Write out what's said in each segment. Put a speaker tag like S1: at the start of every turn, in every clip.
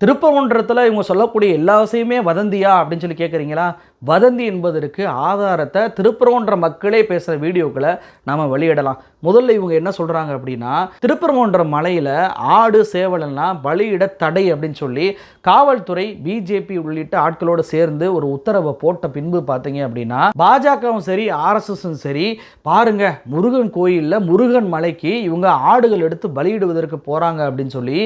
S1: திருப்பகுன்றத்தில் இவங்க சொல்லக்கூடிய எல்லா விஷயமே வதந்தியா அப்படின்னு சொல்லி கேட்குறீங்களா வதந்தி என்பதற்கு ஆதாரத்தை திருப்பரங்குன்ற மக்களே பேசுகிற வீடியோக்களை நாம் வெளியிடலாம். முதல்ல இவங்க என்ன சொல்கிறாங்க அப்படின்னா திருப்பரங்குன்ற மலையில் ஆடு சேவலெல்லாம் பலியிட தடை அப்படின்னு சொல்லி காவல்துறை பிஜேபி உள்ளிட்ட ஆட்களோடு சேர்ந்து ஒரு உத்தரவை போட்ட பின்பு பார்த்தீங்க அப்படின்னா பாஜகவும் சரி ஆர்எஸ்எஸும் சரி பாருங்க முருகன் கோயிலில் முருகன் மலைக்கு இவங்க ஆடுகள் எடுத்து பலியிடுவதற்கு போகிறாங்க அப்படின்னு சொல்லி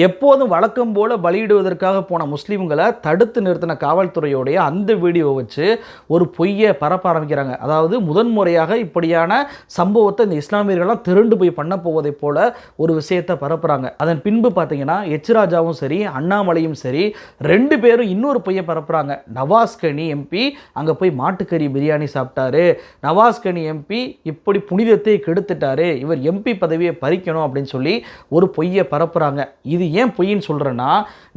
S1: எப்போதும் வழக்கம் போல் பலியிடுவதற்காக போன முஸ்லீம்களை தடுத்து நிறுத்தின காவல்துறையோடைய அந்த வீடியோ வச்சு ஒரு பொய்யை பரப்ப ஆரம்பிக்கிறாங்க. அதாவது முதன்முறையாக இப்படியான சம்பவத்தை இந்த இஸ்லாமியர்கள்லாம் திரண்டு போய் பண்ண போவதைப் போல ஒரு விஷயத்தை பரப்புறாங்க. அதன் பின்பு பார்த்தீங்கன்னா எச்ராஜாவும் சரி அண்ணாமலையும் சரி ரெண்டு பேரும் இன்னொரு பொய்யை பரப்புறாங்க. நவாஸ்கனி எம்பி அங்கே போய் மாட்டுக்கறி பிரியாணி சாப்பிட்டாரு. நவாஸ்கனி எம்பி இப்படி புனிதத்தை கெடுத்துட்டாரு. இவர் எம்பி பதவியை பறிக்கணும் அப்படின்னு சொல்லி ஒரு பொய்யை பரப்புறாங்க. இது ஏன் பொய்ன்னு சொல்கிறேன்னா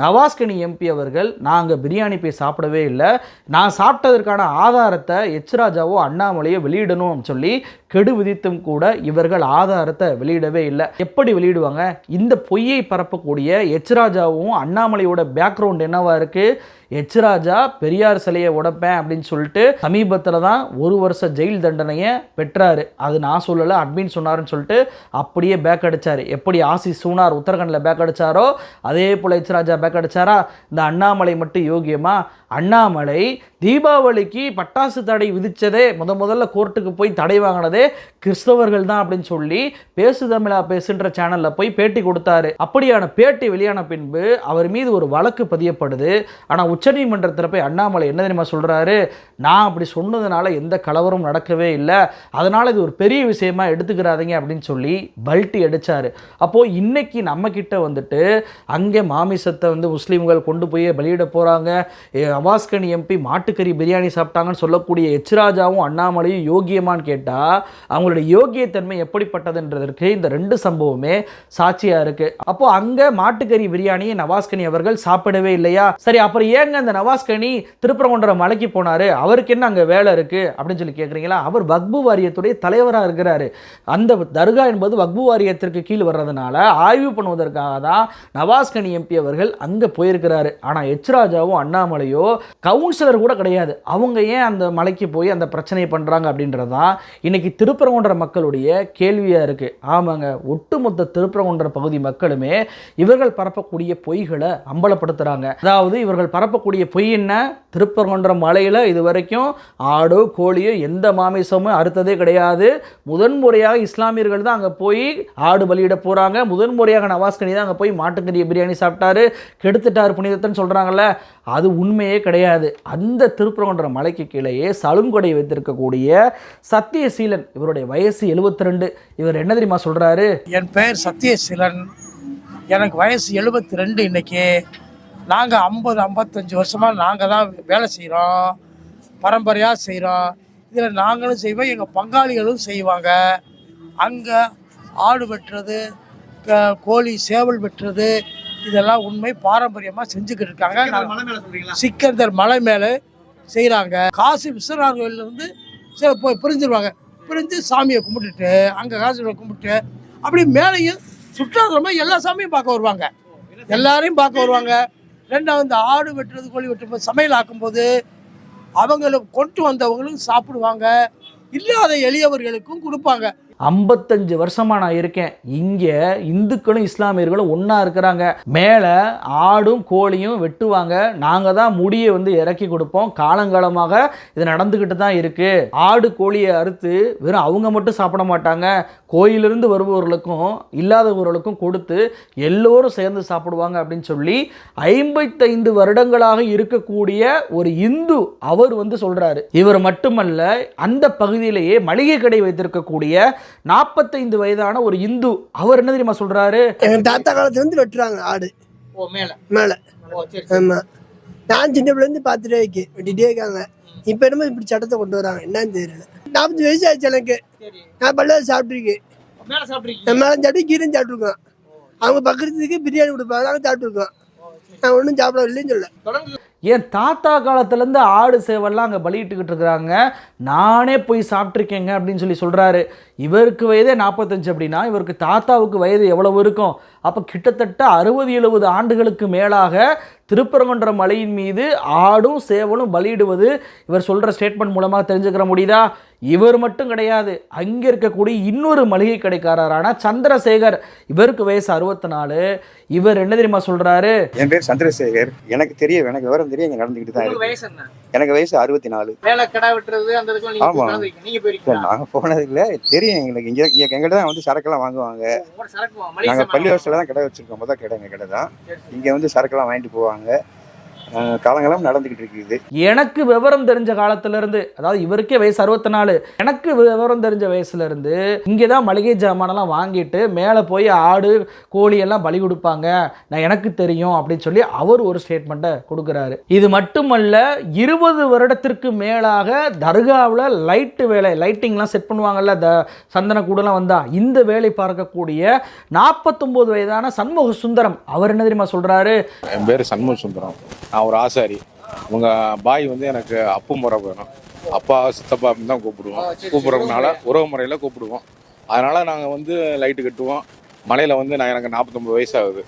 S1: நவாஸ்கனி எம்பி அவர்கள் நாங்கள் பிரியாணி போய் சாப்பிடவே இல்லை. நான் சாப்பிட்டதற்கான ஆதாரத்தை எச்ராஜாவோ அண்ணாமலையோ வெளியிடணும் சொல்லி கெடு விதித்தும் கூட இவர்கள் ஆதாரத்தை வெளியிடவே இல்லை. எப்படி வெளியிடுவாங்க? இந்த பொய்யை பரப்பக்கூடிய எச்ராஜாவும் அண்ணாமலையோட பேக்ரவுண்ட் என்னவா இருக்கு? எச்ராஜா பெரியார் சிலையை உடைப்பேன் அப்படின்னு சொல்லிட்டு சமீபத்தில் தான் ஒரு வருஷ ஜெயில் தண்டனையை பெற்றாரு. அது நான் சொல்லலை அட்மின் சொன்னாருன்னு சொல்லிட்டு அப்படியே பேக் அடிச்சாரு. எப்படி ஆசி சூனார் உத்தரகண்டில் பேக் அடிச்சாரோ அதே போல் எச்ராஜா பேக் அடிச்சாரா? இந்த அண்ணாமலை மட்டும் யோகியமா? அண்ணாமலை தீபாவளிக்கு பட்டாசு தடை விதித்ததே முத முதல்ல கோர்ட்டுக்கு போய் தடை வாங்கினதே கிறிஸ்தவர்கள் தான் அப்படின்னு சொல்லி பேசு தமிழா பேசுன்ற சேனலில் போய் பேட்டி கொடுத்தாரு. அப்படியான பேட்டி வெளியான பின்பு அவர் மீது ஒரு வழக்கு பதியப்படுது. ஆனால் உச்சநீதிமன்றத்தில் போய் அண்ணாமலை என்ன தெரியுமா சொல்கிறாரு நான் அப்படி சொன்னதுனால எந்த கலவரம் நடக்கவே இல்லை. அதனால் இது ஒரு பெரிய விஷயமா எடுத்துக்கிறாதீங்க அப்படின்னு சொல்லி பல்ட்டி அடித்தார் அப்போது இன்றைக்கி நம்மக்கிட்ட வந்துட்டு அங்கே மாமிசத்தை வந்து முஸ்லீம்கள் கொண்டு போய் பலியிட போகிறாங்க அவாஸ்கனி எம்பி மாட்டுக்கறி பிரியாணி சாப்பிட்டாங்கன்னு சொல்லக்கூடிய எச்ராஜாவும் அண்ணாமலையும் யோகியமான்னு கேட்டால் அவங்களுடைய யோகியத்தன்மை எப்படிப்பட்டதுன்றதற்கு இந்த ரெண்டு சம்பவமே சாட்சியாக இருக்குது அப்போது அங்கே மாட்டுக்கறி பிரியாணியை நவாஸ்கனி அவர்கள் சாப்பிடவே இல்லையா? சரி அப்புறம் ஏங்க அந்த நவாஸ்கனி திருப்பரங்குன்ற மலைக்கு போனார்? அவருக்கு என்ன அங்கே வேலை இருக்குது அப்படின்னு சொல்லி கேட்குறீங்களா அவர் வக்பு வாரியத்துடைய தலைவராக இருக்கிறாரு. அந்த தர்கா என்பது வக்பு வாரியத்திற்கு கீழ் வர்றதுனால ஆய்வு பண்ணுவதற்காக தான் நவாஸ்கனி எம்பி அவர்கள் அங்கே போயிருக்கிறாரு. ஆனால் எச் ராஜாவும் அண்ணாமலையோ கவுன்சிலர் கூட கிடையாது. அவங்க ஏன் அந்த மலைக்கு போய் அந்த பிரச்சனையை பண்ணுறாங்க அப்படின்றது தான் இன்னைக்கு திருப்பரங்குன்ற மக்களுடைய கேள்வியாக இருக்குது ஆமாங்க ஒட்டுமொத்த திருப்பரங்குன்ற பகுதி மக்களுமே இவர்கள் பரப்பக்கூடிய பொய்களை அம்பலப்படுத்துகிறாங்க அதாவது இவர்கள் பரப்ப பரப்பக்கூடிய பொய் என்ன? திருப்பரங்குன்றம் மலையில் இது வரைக்கும் ஆடோ கோழியோ எந்த மாமிசமும் அறுத்ததே கிடையாது. முதன்முறையாக இஸ்லாமியர்கள் தான் அங்கே போய் ஆடு பலியிட போகிறாங்க முதன்முறையாக நவாஸ்கனி தான் அங்கே போய் மாட்டுக்கறி பிரியாணி சாப்பிட்டாரு. கெடுத்துட்டாரு புனிதத்தன்னு சொல்கிறாங்கல்ல அது உண்மையே கிடையாது. அந்த திருப்பரங்குன்ற மலைக்கு கீழேயே சலுங்கொடை வைத்திருக்கக்கூடிய சத்தியசீலன் இவருடைய வயசு 72 இவர் என்ன தெரியுமா சொல்கிறாரு
S2: என் பெயர் சத்தியசீலன். எனக்கு வயசு எழுபத்தி ரெண்டு இன்னைக்கு. நாங்கள் ஐம்பது ஐம்பத்தஞ்சு வருஷமாக நாங்கள் தான் வேலை செய்கிறோம் பரம்பரையாக செய்கிறோம் இதில் நாங்களும் செய்வோம் எங்கள் பங்காளிகளும் செய்வாங்க. அங்கே ஆடு வெட்டுறது கோழி சேவல் வெட்டுறது இதெல்லாம் உண்மை பாரம்பரியமாக செஞ்சுக்கிட்டு இருக்காங்க. சிக்கந்தர் மலை மேலே செய்கிறாங்க காசி விஸ்வநாதர் கோயிலேருந்து சில போய் பிரிஞ்சிருவாங்க. பிரிஞ்சு சாமியை கும்பிட்டுட்டு அங்கே காசி கும்பிட்டு அப்படி மேலேயும் சுற்றுலாத்தலமாக எல்லா சாமியும் பார்க்க வருவாங்க. எல்லாரையும் பார்க்க வருவாங்க. ரெண்டாவது ஆடு வெட்டுறது கோழி வெட்டும்போது சமையல் ஆக்கும்போது அவங்கள கொண்டு வந்தவங்களும் சாப்பிடுவாங்க. இல்லாத எளியவர்களுக்கும் கொடுப்பாங்க.
S1: ஐம்பத்தஞ்சு வருஷமா நான் இருக்கேன். இங்கே இந்துக்களும் இஸ்லாமியர்களும் ஒன்றா இருக்கிறாங்க. மேலே ஆடும் கோழியும் வெட்டுவாங்க. நாங்கள் தான் முடியை வந்து இறக்கி கொடுப்போம். காலங்காலமாக இது நடந்துக்கிட்டு தான் இருக்குது ஆடு கோழியை அறுத்து வெறும் அவங்க மட்டும் சாப்பிட மாட்டாங்க. கோயிலிருந்து வருபவர்களுக்கும் இல்லாதவர்களுக்கும் கொடுத்து எல்லோரும் சேர்ந்து சாப்பிடுவாங்க அப்படின்னு சொல்லி ஐம்பத்தைந்து வருடங்களாக இருக்கக்கூடிய ஒரு இந்து அவர் வந்து சொல்கிறாரு இவர் மட்டுமல்ல அந்த பகுதியிலேயே மளிகை கடை வைத்திருக்கக்கூடிய நாற்பத்தைந்து வயதான ஒரு இந்து அவர் என்ன தெரியுமா சொல்றாரு?
S3: எங்க தாத்தா காலத்துல இருந்து வெட்டுறாங்க ஆடு.
S1: ஓ மேல.
S3: மேல. ஆமா. நான் சின்ன பிள்ளை இருந்து பார்த்துட்டே இருக்கேன். வெட்டிட்டே இருக்காங்க. இப்ப என்னமோ இப்படி சட்டத்தை கொண்டு வராங்க. என்னன்னு தெரியல. நாற்பது வயசு ஆச்சு எனக்கு.
S1: சரி.
S3: நான் பல்ல சாப்பிட்டுருக்கேன்.
S1: மேல சாப்பிட்றீங்க
S3: நான் மேலே சாப்பிட்டு கீரையும் சாப்பிட்ருக்கோம் அவங்க பக்கத்துக்கு பிரியாணி கொடுப்பாங்க நாங்கள் சாப்பிட்ருக்கோம் நான் ஒன்றும் சாப்பிட இல்லைன்னு சொல்ல
S1: ஏன் என் தாத்தா காலத்துலேருந்து ஆடு சேவல்லாம் அங்கே பலியிட்டுக்கிட்டு இருக்கிறாங்க? நானே போய் சாப்பிட்ருக்கேங்க அப்படின்னு சொல்லி சொல்கிறாரு இவருக்கு வயதே நாற்பத்தஞ்சு அப்படின்னா இவருக்கு தாத்தாவுக்கு வயது எவ்வளவு இருக்கும்? அப்போ கிட்டத்தட்ட அறுபது எழுபது ஆண்டுகளுக்கு மேலாக திருப்பரங்குன்ற மலையின் மீது ஆடும் சேவலும் பலியிடுவது இவர் சொல்கிற ஸ்டேட்மெண்ட் மூலமாக தெரிஞ்சுக்கிற முடியுதா? இவர் மட்டும் கிடையாது. அங்கே இருக்கக்கூடிய இன்னொரு மளிகை கடைக்காரரான சந்திரசேகர் இவருக்கு வயசு அறுபத்தி நாலு. இவர் என்ன தெரியுமா சொல்கிறாரு
S4: என் பேர் சந்திரசேகர். எனக்கு தெரிய எனக்கு விவரம் தெரியும் இங்க நடந்துக்கிட்டு தான் இருக்கு. எனக்கு வயசு அறுபத்தி நாலு
S5: வேலை கடை வெட்டுறது அந்த இதுக்கு நீங்க
S4: ஆமா.
S5: கலந்துருக்கீங்க. நீங்க
S4: இல்ல,
S5: போயிருக்கீங்களா
S4: நாங்க போனது இல்ல. தெரியும் எங்களுக்கு. இங்க இங்க எங்கிட்ட தான் வந்து சரக்கெல்லாம் வாங்குவாங்க.
S5: உங்களோட சரக்கு வா- மளிகை
S4: நாங்க
S5: சாமான்
S4: பள்ளி வருஷத்துல தான் கடை வச்சிருக்கோம். மொதல் கடை எங்க கடை தான். இங்க வந்து சரக்கெல்லாம் வாங்கிட்டு போவாங்க. காலங்காலம் நடந்துகிட்டு இருக்குது.
S1: எனக்கு விவரம் தெரிஞ்ச காலத்துல இருந்து அதாவது இவருக்கே வயசு அறுபத்தி நாலு எனக்கு விவரம் தெரிஞ்ச வயசுல இருந்து இங்கே தான் மளிகை ஜாமானெல்லாம் வாங்கிட்டு மேலே போய் ஆடு கோழி எல்லாம் பலி கொடுப்பாங்க. நான் எனக்கு தெரியும் அப்படின்னு சொல்லி அவர் ஒரு ஸ்டேட்மெண்ட்டை கொடுக்குறாரு. இது மட்டுமல்ல இருபது வருடத்திற்கு மேலாக தர்காவில் லைட்டு வேலை லைட்டிங்லாம் செட் பண்ணுவாங்கல்ல த சந்தன கூடலாம் வந்தா இந்த வேலை பார்க்கக்கூடிய நாற்பத்தொம்போது வயதான சண்முக சுந்தரம் அவர் என்ன தெரியுமா சொல்றாரு?
S6: என் பேர் சண்முக சுந்தரம். நான் ஒரு ஆசாரி உங்க பாய் வந்து எனக்கு அப்பு முறை வேணும். அப்பா சித்தப்பா அப்படின்னு தான் கூப்பிடுவோம். கூப்பிடுறதுனால உறவு முறையில் கூப்பிடுவோம். அதனால நாங்கள் வந்து லைட்டு கட்டுவோம். மலையில் வந்து நான் எனக்கு நாற்பத்தொம்பது வயசு ஆகுது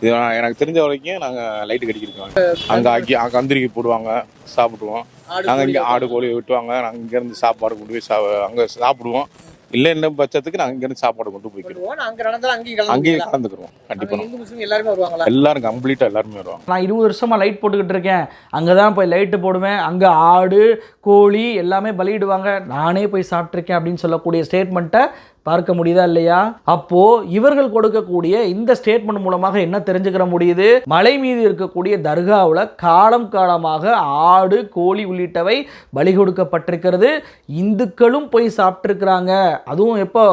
S6: இது நான் எனக்கு தெரிஞ்ச வரைக்கும் நாங்கள் லைட்டு கட்டிக்கிருக்கோம் அங்கே அக்கி அங்கே கந்திரிக்கு போடுவாங்க சாப்பிடுவோம் நாங்கள் இங்கே ஆடு கோழி வெட்டுவாங்க. நாங்கள் இங்கேருந்து சாப்பாடு கொண்டு போய் சா அங்கே சாப்பிடுவோம். இல்லை இல்லை பட்சத்துக்கு நாங்கள் இங்கேருந்து சாப்பாடு கொண்டு போய்க்கிறோம்
S5: பண்ணுவோம். அங்க நடந்தாலும் அங்கேயும்
S6: அங்கேயே? கலந்துக்கிறோம். கண்டிப்பாக
S5: எல்லாருமே வருவாங்களா?
S6: எல்லாரும் கம்ப்ளீட்டாக எல்லாருமே வருவாங்க.
S1: நான் இருபது வருஷமாக லைட் போட்டுக்கிட்டு இருக்கேன். அங்கே தான் போய் லைட்டு போடுவேன். அங்கே ஆடு கோழி எல்லாமே பலியிடுவாங்க. நானே போய் சாப்பிட்ருக்கேன் அப்படின்னு சொல்லக்கூடிய ஸ்டேட்மெண்ட்டை பார்க்க முடியுதா இல்லையா? அப்போ இவர்கள் கொடுக்கக்கூடிய இந்த ஸ்டேட்மெண்ட் மூலமாக என்ன தெரிஞ்சுக்கிற முடியுது? மலை மீது இருக்கக்கூடிய தர்காவில் காலம் காலமாக ஆடு கோழி உள்ளிட்டவை பலி கொடுக்கப்பட்டிருக்கிறது. இந்துக்களும் போய் சாப்பிட்ருக்குறாங்க அதுவும் எப்போ?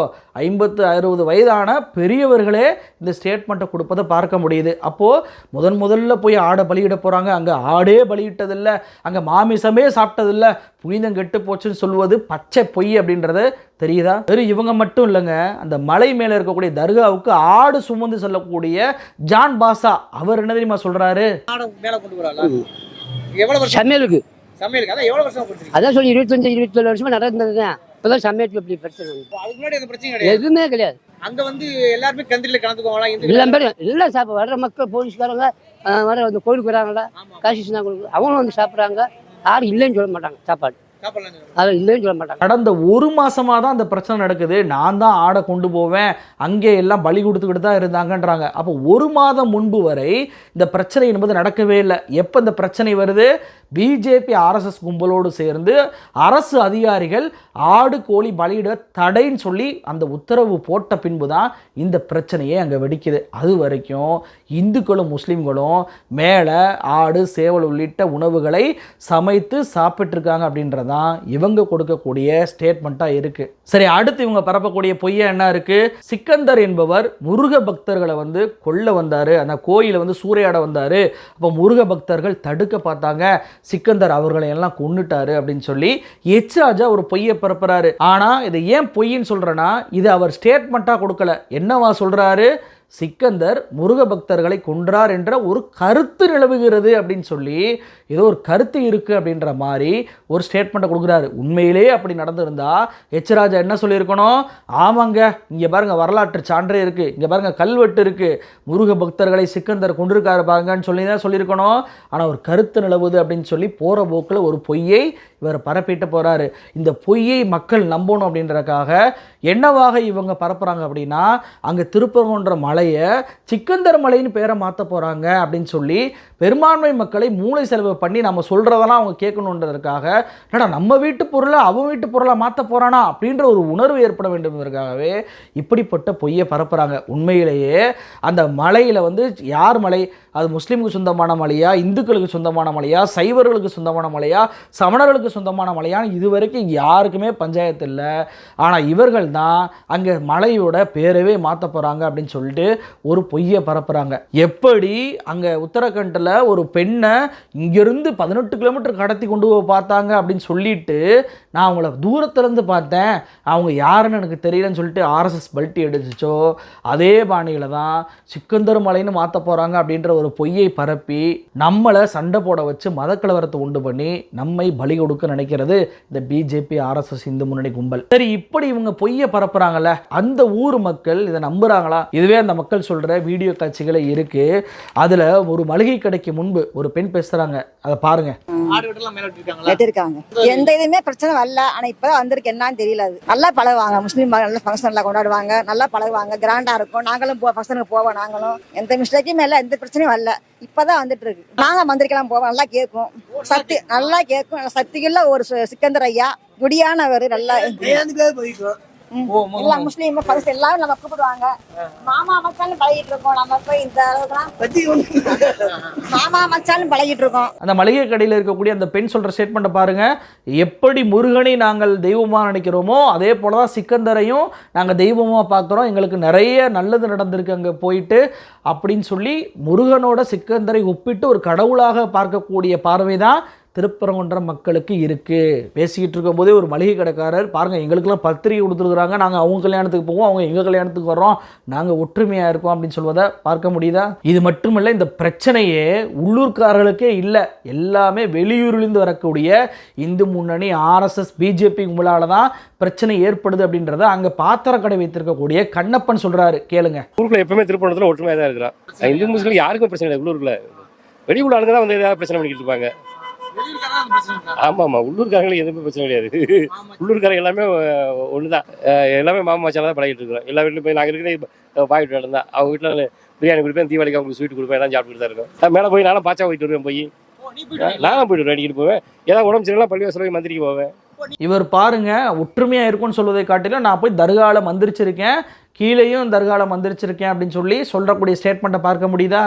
S1: ஐம்பத்து அறுபது வயதான பெரியவர்களே இந்த ஸ்டேட்மெண்ட்டை கொடுப்பதை பார்க்க முடியுது. அப்போது முதன் முதல்ல போய் ஆடை பலியிட போகிறாங்க அங்கே ஆடே பலியிட்டதில்லை. அங்கே மாமிசமே சாப்பிட்டதில்ல. புனிதம் கெட்டு போச்சுன்னு சொல்வது பச்சை பொய் அப்படின்றது தெரியுதா? வெறும் இவங்க மட்டும் இல்லைங்க. அந்த மலை மேலே இருக்கக்கூடிய தர்காவுக்கு ஆடு சுமந்து செல்லக்கூடிய ஜான் பாசா அவர் என்ன தெரியுமா சொல்கிறாரு
S5: ஆடை மேல கொண்டு வராங்களா எவ்வளவு வருஷம்?
S7: சமையலுக்கு
S5: சமையலுக்கு அதான் எவ்வளவு வருஷம்
S7: அதான் சொல்லி இருபத்தஞ்சு இருபத்தேழு வருஷமா நடந்தது தான் இப்போதான் சமையலுக்கு இப்படி பிரச்சனை வந்து.
S5: அதுக்கு முன்னாடி அந்த பிரச்சனை கிடையாது
S7: எதுவுமே கிடையாது
S5: அங்க வந்து எல்லாருமே கந்திரில கலந்துக்குவாங்களா
S7: எல்லாம் பேரும் எல்லாம் சாப்பிட வர்ற மக்கள் போலீஸ்காரங்க வர அந்த கோயிலுக்கு வராங்களா காசி கோயிலுக்கு அவங்களும் வந்து சாப்பிட்றாங்க யாரும் இல்லைன்னு சொல்ல மாட்டாங்க சாப்பாடு. அதை இல்லைன்னு சொல்ல மாட்டாங்க.
S1: கடந்த ஒரு மாசமாக தான் அந்த பிரச்சனை நடக்குது. நான் தான் ஆடை கொண்டு போவேன். அங்கே எல்லாம் பலி கொடுத்துக்கிட்டு தான் இருந்தாங்கன்றாங்க. அப்போ ஒரு மாதம் முன்பு வரை இந்த பிரச்சனை என்பது நடக்கவே இல்லை. எப்போ இந்த பிரச்சனை வருது? பிஜேபி ஆர்எஸ்எஸ் கும்பலோடு சேர்ந்து அரசு அதிகாரிகள் ஆடு கோழி பலியிட தடைன்னு சொல்லி அந்த உத்தரவு போட்ட பின்பு தான் இந்த பிரச்சனையே அங்கே வெடிக்குது. அது வரைக்கும் இந்துக்களும் முஸ்லீம்களும் மேலே ஆடு சேவல் உள்ளிட்ட உணவுகளை சமைத்து சாப்பிட்ருக்காங்க தான் இவங்க கொடுக்கக்கூடிய ஸ்டேட்மெண்ட்டாக இருக்குது சரி அடுத்து இவங்க பரப்பக்கூடிய பொய்யா என்ன இருக்குது சிக்கந்தர் என்பவர் முருக பக்தர்களை வந்து கொல்ல வந்தார். அந்த கோயிலை வந்து சூறையாட வந்தார். அப்போ முருக பக்தர்கள் தடுக்க பார்த்தாங்க. சிக்கந்தர் அவர்களை எல்லாம் கொன்னுட்டாரு அப்படின்னு சொல்லி எச்ராஜா ஒரு பொய்யை பரப்புறாரு. ஆனால் இதை ஏன் பொய்ன்னு சொல்கிறேன்னா இது அவர் ஸ்டேட்மெண்ட்டாக கொடுக்கல. என்னவா சொல்கிறாரு சிக்கந்தர் முருக பக்தர்களை கொன்றார் என்ற ஒரு கருத்து நிலவுகிறது அப்படின்னு சொல்லி ஏதோ ஒரு கருத்து இருக்குது அப்படின்ற மாதிரி ஒரு ஸ்டேட்மெண்ட்டை கொடுக்குறாரு. உண்மையிலே அப்படி நடந்திருந்தா எச்ராஜா என்ன சொல்லியிருக்கணும்? ஆமாங்க இங்கே பாருங்க வரலாற்று சான்றே இருக்குது இங்கே பாருங்க கல்வெட்டு இருக்குது முருக பக்தர்களை சிக்கந்தர் கொண்டிருக்காரு பாருங்கன்னு சொல்லி தான் சொல்லியிருக்கணும். ஆனால் ஒரு கருத்து நிலவுது அப்படின்னு சொல்லி போகிற போக்கில் ஒரு பொய்யை இவர் பரப்பிட்டு போகிறாரு இந்த பொய்யை மக்கள் நம்பணும் அப்படின்றதுக்காக என்னவாக இவங்க பரப்புகிறாங்க அப்படின்னா அங்கே திருப்பரங்குன்ற மலையை சிக்கந்தர் மலைன்னு பேரை மாற்ற போகிறாங்க அப்படின்னு சொல்லி பெரும்பான்மை மக்களை மூளை செலவு பண்ணி நம்ம சொல்கிறதெல்லாம் அவங்க கேட்கணுன்றதுக்காக என்னடா நம்ம வீட்டு பொருளை அவன் வீட்டு பொருளை மாற்ற போகிறானா அப்படின்ற ஒரு உணர்வு ஏற்பட வேண்டும்ன்றதுக்காகவே இப்படிப்பட்ட பொய்யை பரப்புகிறாங்க உண்மையிலேயே அந்த மலையில் வந்து யார் மலை? அது முஸ்லீமுக்கு சொந்தமான மலையா இந்துக்களுக்கு சொந்தமான மலையா சைவர்களுக்கு சொந்தமான மலையா சமணர்களுக்கு சொந்தமான மலையான்னு இது வரைக்கும் யாருக்குமே பஞ்சாயத்து இல்லை. ஆனால் இவர்கள் தான் அங்கே மலையோட பேரவே மாற்ற போகிறாங்க அப்படின்னு சொல்லிட்டு ஒரு பொய்யை பரப்புகிறாங்க எப்படி? அங்கே உத்தரகண்டில் ஒரு பெண்ணை இங்கேருந்து பதினெட்டு கிலோமீட்டர் கடத்தி கொண்டு போய் பார்த்தாங்க அப்படின்னு சொல்லிட்டு நான் அவங்கள தூரத்துலேருந்து பார்த்தேன். அவங்க யாருன்னு எனக்கு தெரியலன்னு சொல்லிட்டு ஆர்எஸ்எஸ் பல்ட்டி அடிச்சிச்சோ அதே பாணியில் தான் சிக்கந்தர் மலைன்னு மாற்ற போகிறாங்க அப்படின்ற ஒரு ஒரு பொய்யை பரப்பி நம்மளை சண்டை போட வச்சு மதக்கலவரத்தை உண்டு பண்ணி நம்மை பலி கொடுக்க நினைக்கிறது இந்த பிஜேபி ஆர்எஸ்எஸ் இந்து முன்னணி கும்பல். சரி இப்படி இவங்க பொய்யை பரப்புறாங்கல்ல அந்த ஊர் மக்கள் இதை நம்புறாங்களா? இதுவே அந்த மக்கள் சொல்ற வீடியோ காட்சிகளே இருக்கு. அதுல ஒரு மளிகை கடைக்கு முன்பு ஒரு பெண் பேசுறாங்க. அதை பாருங்க.
S8: எந்த இதுவுமே பிரச்சனை வரல. ஆனா இப்ப வந்திருக்கு. என்னன்னு தெரியல அது. நல்லா பழகுவாங்க. முஸ்லீம் நல்ல ஃபங்க்ஷன் எல்லாம் கொண்டாடுவாங்க. நல்லா பழகுவாங்க. கிராண்டா இருக்கும். நாங்களும் போ ஃபங்க்ஷனுக்கு போவோம். நாங்களும். எந்த மிஸ்டேக்குமே இல்லை. எந்த பிரச்சனையும் வரல. இப்பதான் வந்துட்டு இருக்கு நாங்க மந்திரிக்கெல்லாம் போவோம் நல்லா கேட்கும் சக்தி நல்லா கேட்கும் சக்திக்குள்ள ஒரு சிக்கந்தர் ஐயா. குடியானவர் நல்லா எல்லாம் முஸ்லீம் ஃபங்க்ஷன் எல்லாரும் நம்ம கூப்பிடுவாங்க. மாமா மச்சாலும் பழகிட்டு இருக்கோம். நம்ம போய் இந்த அளவுக்குலாம் மாமா மச்சாலும் பழகிட்டு இருக்கோம்.
S1: அந்த மளிகை கடையில் இருக்கக்கூடிய அந்த பெண் சொல்கிற ஸ்டேட்மெண்ட்டை பாருங்க. எப்படி முருகனை நாங்கள் தெய்வமாக நினைக்கிறோமோ அதே போல தான் சிக்கந்தரையும் நாங்கள் தெய்வமாக பார்க்குறோம். எங்களுக்கு நிறைய நல்லது நடந்திருக்கு அங்கே போயிட்டு அப்படின்னு சொல்லி முருகனோட சிக்கந்தரை ஒப்பிட்டு ஒரு கடவுளாக பார்க்கக்கூடிய பார்வை தான் திருப்பரங்குன்றம் மக்களுக்கு இருக்குது பேசிக்கிட்டு இருக்கும்போதே ஒரு மளிகை கடைக்காரர் பாருங்கள் எங்களுக்கெல்லாம் பத்திரிகை கொடுத்துருக்குறாங்க. நாங்கள் அவங்க கல்யாணத்துக்கு போவோம் அவங்க எங்கள் கல்யாணத்துக்கு வர்றோம். நாங்கள் ஒற்றுமையாக இருக்கோம் அப்படின்னு சொல்வதை பார்க்க முடியுதா? இது மட்டுமல்ல இந்த பிரச்சனையே உள்ளூர்காரர்களுக்கே இல்லை. எல்லாமே வெளியூரிலிருந்து வரக்கூடிய இந்து முன்னணி ஆர்எஸ்எஸ் பிஜேபி கும்பலால் தான் பிரச்சனை ஏற்படுது அப்படின்றத அங்கே பாத்திர கடை வைத்திருக்கக்கூடிய கண்ணப்பன் சொல்கிறாரு கேளுங்க.
S9: ஊருக்குள்ள எப்பவுமே திருப்பணத்தில் ஒற்றுமையாக தான் இருக்கிறான். இந்து முஸ்லீம் யாருக்கும் பிரச்சனை இல்லை உள்ளூரில் வெளியூர்ல ஆளுங்க தான் வந்து ஏதாவது பிரச்சனை பண்ணிக்கிட்டு இருப்பாங்க. ஆமா ஆமா. உள்ளூர்காரங்களுக்கு எதுவுமே பிரச்சனை கிடையாது.
S5: ஆமா.
S9: உள்ளூர்காரங்க எல்லாமே ஒன்று தான் எல்லாமே மாமா மச்சால தான் பழகிட்டு இருக்கிறோம். எல்லா வீட்லையும் போய் நாங்கள் இருக்கிற பாய் வீட்டில் இருந்தா அவங்க வீட்டில் பிரியாணி கொடுப்பேன் தீபாவளிக்கு அவங்களுக்கு ஸ்வீட் கொடுப்பேன் எல்லாம் சாப்பிட்டுட்டு தான் இருக்கோம். மேலே போய் நானும் பாச்சா போயிட்டு வருவேன் போய்? நானும் போயிட்டு அடிக்கிட்டு போவேன். ஏதாவது உடம்பு சரியில்லாம் பள்ளி வசதி மந்திரிக்கு போவேன்.
S1: இவர் பாருங்க ஒற்றுமையாக இருக்கும்னு சொல்வதை காட்டிலும் நான் போய் தர்காவில் மந்திரிச்சிருக்கேன். கீழேயும் தர்காவில் மந்திரிச்சிருக்கேன் அப்படின்னு சொல்லி சொல்லக்கூடிய ஸ்டேட்மெண்ட்டை பார்க்க முடியுதா?